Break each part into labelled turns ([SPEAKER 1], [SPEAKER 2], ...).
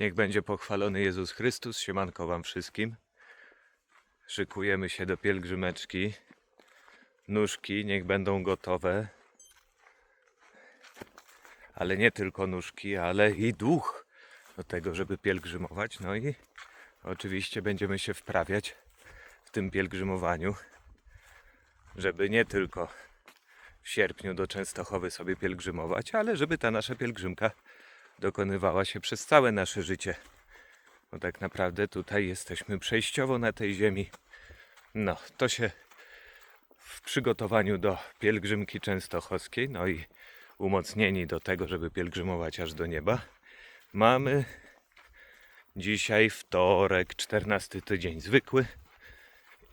[SPEAKER 1] Niech będzie pochwalony Jezus Chrystus. Siemanko wam wszystkim. Szykujemy się do pielgrzymeczki. Nóżki niech będą gotowe. Ale nie tylko nóżki, ale i duch do tego, żeby pielgrzymować. No i oczywiście będziemy się wprawiać w tym pielgrzymowaniu, żeby nie tylko w sierpniu do Częstochowy sobie pielgrzymować, ale żeby ta nasza pielgrzymka dokonywała się przez całe nasze życie. Bo tak naprawdę tutaj jesteśmy przejściowo na tej ziemi. No, to się w przygotowaniu do pielgrzymki częstochowskiej, no i umocnieni do tego, żeby pielgrzymować aż do nieba, mamy dzisiaj wtorek, 14 tydzień zwykły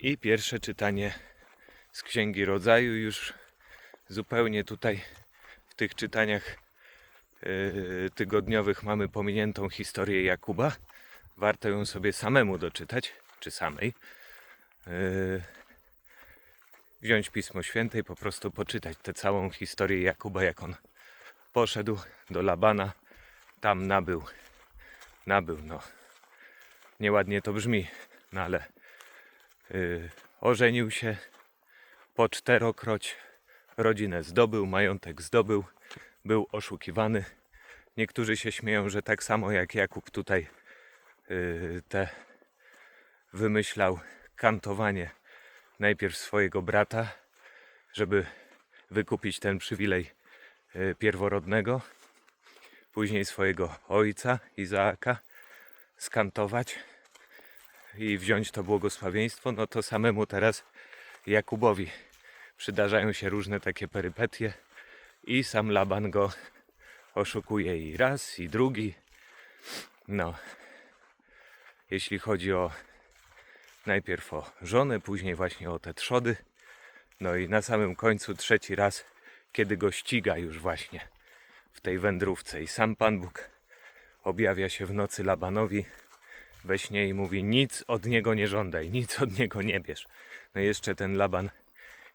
[SPEAKER 1] i pierwsze czytanie z Księgi Rodzaju już zupełnie tutaj w tych czytaniach tygodniowych mamy pominiętą historię Jakuba. Warto ją sobie samemu doczytać, czy samej. Yy, wziąć Pismo Święte i po prostu poczytać tę całą historię Jakuba, jak on poszedł do Labana, tam nabył, nabył, no, nieładnie to brzmi, no ale yy, ożenił się po czterokroć, rodzinę zdobył, majątek zdobył, był oszukiwany. Niektórzy się śmieją, że tak samo jak Jakub tutaj yy, te wymyślał kantowanie najpierw swojego brata, żeby wykupić ten przywilej yy, pierworodnego, później swojego ojca Izaaka skantować i wziąć to błogosławieństwo, no to samemu teraz Jakubowi przydarzają się różne takie perypetie i sam Laban go oszukuje i raz, i drugi. No, jeśli chodzi o najpierw o żonę, później właśnie o te trzody, no i na samym końcu trzeci raz, kiedy go ściga już właśnie w tej wędrówce i sam Pan Bóg objawia się w nocy Labanowi we śnie i mówi nic od niego nie żądaj, nic od niego nie bierz. No i jeszcze ten Laban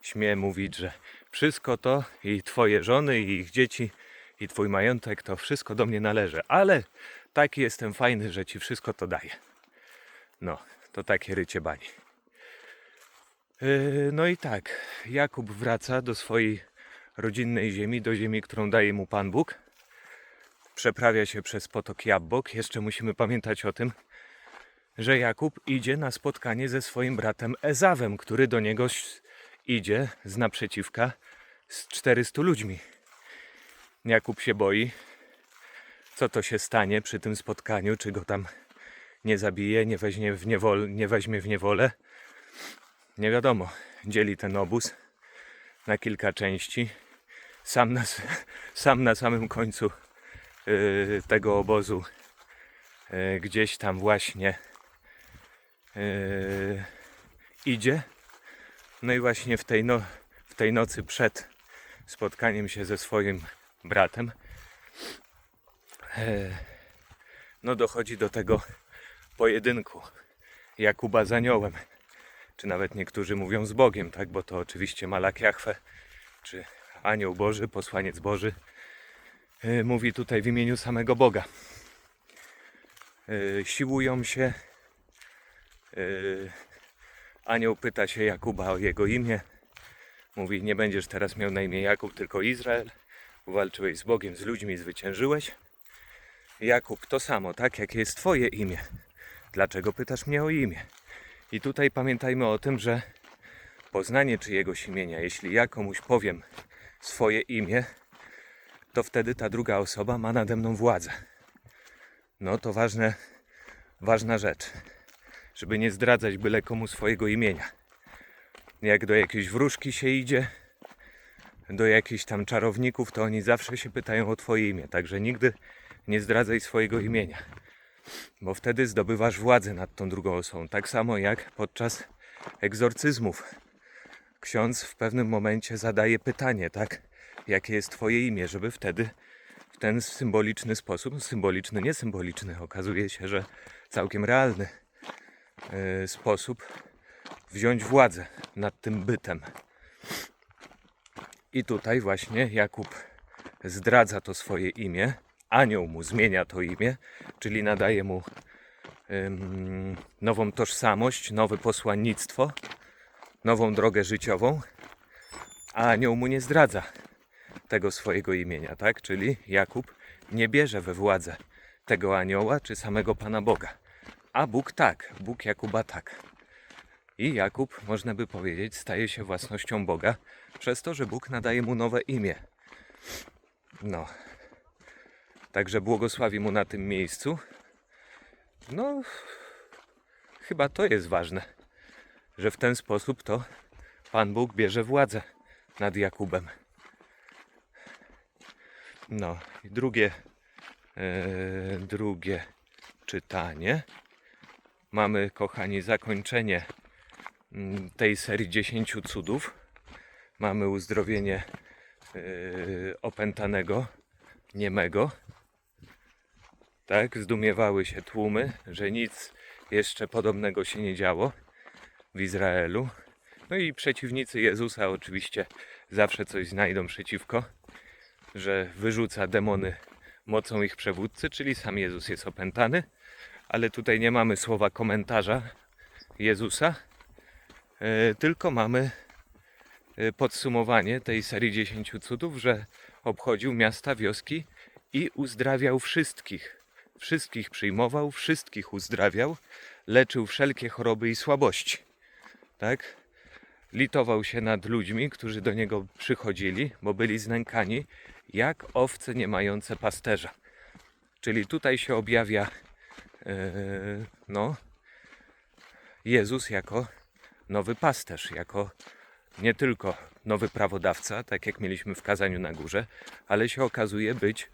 [SPEAKER 1] śmie mówić, że wszystko to i twoje żony i ich dzieci i twój majątek to wszystko do mnie należy, ale taki jestem fajny, że ci wszystko to daję. No, to takie rycie bani. Yy, No i tak, Jakub wraca do swojej rodzinnej ziemi, do ziemi, którą daje mu Pan Bóg. Przeprawia się przez potok Jabbok. Jeszcze musimy pamiętać o tym, że Jakub idzie na spotkanie ze swoim bratem Ezawem, który do niego idzie z naprzeciwka z 400 ludźmi. Jakub się boi, co to się stanie przy tym spotkaniu, czy go tam nie zabije, nie weźmie w, niewol, nie weźmie w niewolę. Nie wiadomo. Dzieli ten obóz na kilka części. Sam na, sam na samym końcu yy, tego obozu yy, gdzieś tam właśnie yy, idzie. No i właśnie w tej, no, w tej nocy przed spotkaniem się ze swoim bratem e, no dochodzi do tego pojedynku Jakuba z aniołem. Czy nawet niektórzy mówią z Bogiem, tak? Bo to oczywiście Malak Jachwę, czy anioł Boży, posłaniec Boży. e, Mówi tutaj w imieniu samego Boga. E, Siłują się. Anioł pyta się Jakuba o jego imię. Mówi, nie będziesz teraz miał na imię Jakub, tylko Izrael. Walczyłeś z Bogiem, z ludźmi, zwyciężyłeś. Jakub, to samo, tak? Jakie jest twoje imię? Dlaczego pytasz mnie o imię? I tutaj pamiętajmy o tym, że poznanie czyjegoś imienia, jeśli ja komuś powiem swoje imię, to wtedy ta druga osoba ma nade mną władzę. No to ważne, ważna rzecz żeby nie zdradzać byle komu swojego imienia. Jak do jakiejś wróżki się idzie, do jakichś tam czarowników, to oni zawsze się pytają o twoje imię, także nigdy nie zdradzaj swojego imienia, bo wtedy zdobywasz władzę nad tą drugą osobą. Tak samo jak podczas egzorcyzmów. Ksiądz w pewnym momencie zadaje pytanie, tak? Jakie jest twoje imię, żeby wtedy w ten symboliczny sposób, symboliczny, nie symboliczny, okazuje się, że całkiem realny, sposób wziąć władzę nad tym bytem. I tutaj właśnie Jakub zdradza to swoje imię anioł mu zmienia to imię, czyli nadaje mu nową tożsamość, nowe posłannictwo, nową drogę życiową, a anioł mu nie zdradza tego swojego imienia, tak? Czyli Jakub nie bierze we władzę tego anioła czy samego Pana Boga. A Bóg tak, Bóg Jakuba tak. I Jakub, można by powiedzieć, staje się własnością Boga przez to, że Bóg nadaje mu nowe imię. No. Także błogosławi mu na tym miejscu. No, chyba to jest ważne, że w ten sposób to Pan Bóg bierze władzę nad Jakubem. No, i drugie, e, drugie czytanie. Mamy, kochani, zakończenie mm, tej serii 10 cudów. Mamy uzdrowienie e, opętanego, niemego. Tak, zdumiewały się tłumy, że nic jeszcze podobnego się nie działo w Izraelu. No i przeciwnicy Jezusa oczywiście zawsze coś znajdą przeciwko, że wyrzuca demony mocą ich przewódcy, czyli sam Jezus jest opętany, ale tutaj nie mamy słowa komentarza Jezusa, e, tylko mamy e, podsumowanie tej serii 10 cudów, że obchodził miasta, wioski i uzdrawiał wszystkich. Wszystkich przyjmował, wszystkich uzdrawiał, leczył wszelkie choroby i słabości. Tak? Litował się nad ludźmi, którzy do niego przychodzili, bo byli znękani, jak owce nie mające pasterza. Czyli tutaj się objawia no, Jezus jako nowy pasterz, jako nie tylko nowy prawodawca, tak jak mieliśmy w kazaniu na górze, ale się okazuje być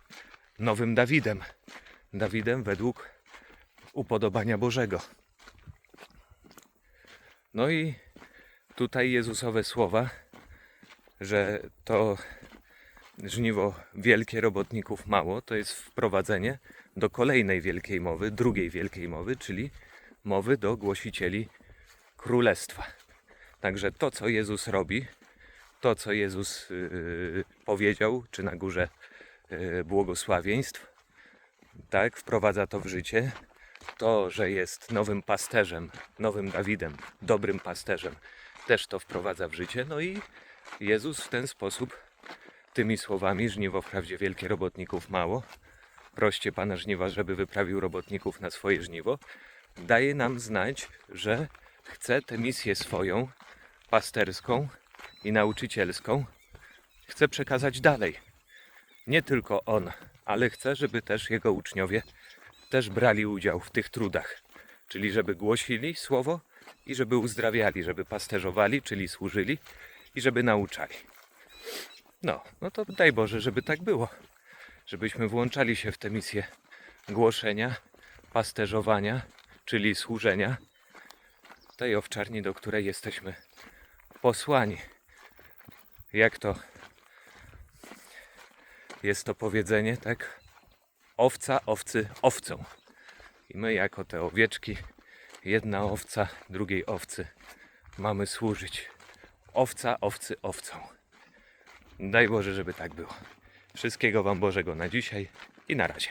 [SPEAKER 1] nowym Dawidem. Dawidem według upodobania Bożego. No i tutaj Jezusowe słowa, że to żniwo wielkie, robotników mało, to jest wprowadzenie do kolejnej wielkiej mowy, drugiej wielkiej mowy, czyli mowy do głosicieli królestwa. Także to, co Jezus robi, to, co Jezus yy, powiedział, czy na górze yy, błogosławieństw, tak, wprowadza to w życie. To, że jest nowym pasterzem, nowym Dawidem, dobrym pasterzem, też to wprowadza w życie. No i Jezus w ten sposób, tymi słowami, żniwo wprawdzie wielkie robotników mało, proście Pana żniwa, żeby wyprawił robotników na swoje żniwo, daje nam znać, że chce tę misję swoją, pasterską i nauczycielską, chce przekazać dalej. Nie tylko on, ale chce, żeby też jego uczniowie też brali udział w tych trudach. Czyli żeby głosili słowo i żeby uzdrawiali, żeby pasterzowali, czyli służyli i żeby nauczali. No, no to daj Boże, żeby tak było. Żebyśmy włączali się w tę misję głoszenia, pasterzowania, czyli służenia tej owczarni, do której jesteśmy posłani. Jak to jest to powiedzenie, tak? Owca, owcy, owcą. I my, jako te owieczki, jedna owca, drugiej owcy, mamy służyć. Owca, owcy, owcą. Daj Boże, żeby tak było. Wszystkiego Wam Bożego na dzisiaj i na razie.